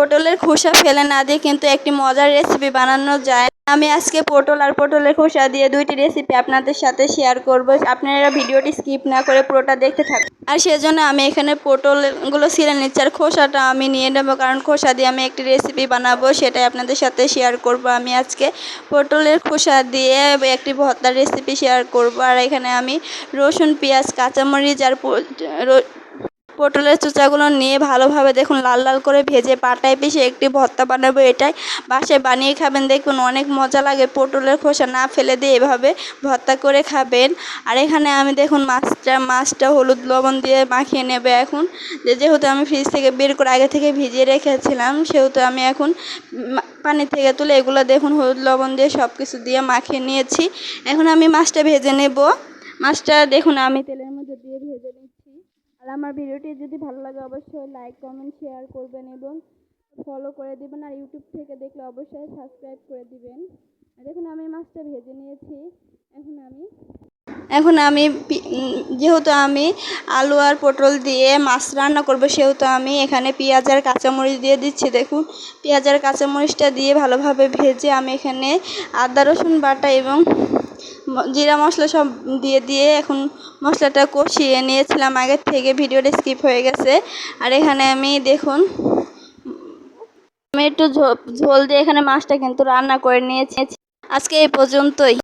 পটলের খোসা ফেলে না দিয়ে কিন্তু একটি মজার রেসিপি বানানো যায়। আমি আজকে পটল আর পটলের খোসা দিয়ে দুইটি রেসিপি আপনাদের সাথে শেয়ার করব। আপনারা ভিডিওটি স্কিপ না করে পুরোটা দেখতে থাকুন। আর সেজন্য আমি এখানে পটলগুলো ছিলে নিচ্ছি আর খোসাটা আমি নিয়ে নেব কারণ খোসা দিয়ে আমি একটি রেসিপি বানাবো, সেটাই আপনাদের সাথে শেয়ার করব। আমি আজকে পটলের খোসা দিয়ে একটি ভর্তার রেসিপি শেয়ার করব। আর এখানে আমি রসুন, পেঁয়াজ, কাঁচামরিচ আর পটলের চোচাগুলো নিয়ে ভালোভাবে দেখুন লাল লাল করে ভেজে পাটায় পিষে একটি ভর্তা বানাবো এটাই। বাসায় বানিয়ে খাবেন, দেখুন অনেক মজা লাগে পটলের খোসা না ফেলে দিয়ে এভাবে ভর্তা করে খাবেন। আর এখানে আমি দেখুন মাছটা মাছটা হলুদ লবণ দিয়ে মাখিয়ে নেবে এখন। যেহেতু আমি ফ্রিজ থেকে বের করে আগে থেকে ভিজিয়ে রেখেছিলাম, সেহেতু আমি এখন পানি থেকে তুলে এগুলো দেখুন হলুদ লবণ দিয়ে সব কিছু দিয়ে মাখিয়ে নিয়েছি। এখন আমি মাছটা ভেজে নেব। মাছটা দেখুন আমি তেলের মধ্যে দিয়ে ভেজে নিচ্ছি আর আমার ভিডিওটি যদি ভালো লাগে অবশ্যই লাইক কমেন্ট শেয়ার করবেন এবং ফলো করে দিবেন আর ইউটিউব থেকে দেখলে অবশ্যই সাবস্ক্রাইব করে দিবেন। দেখুন আমি মাছটা ভেজে নিয়েছি। এখন আমি এখন আমি যেহেতু আমি আলু আর পটল দিয়ে মাছ রান্না করব, সেহেতু আমি এখানে পেঁয়াজ আর কাঁচামরিচ দিয়ে দিচ্ছি। দেখুন, পেঁয়াজ আর কাঁচামরিচটা দিয়ে ভালোভাবে ভেজে আমি এখানে আদা, রসুন বাটা এবং জিরা মশলা সব দিয়ে দিয়ে এখন মশলাটা কষিয়ে নিয়েছিলাম। আগের থেকে ভিডিওটা স্কিপ হয়ে গেছে। আর এখানে আমি দেখুন, আমি একটু ঝোল দিয়ে এখানে মাছটা কিন্তু রান্না করে নিয়েছি। আজকে এই পর্যন্তই।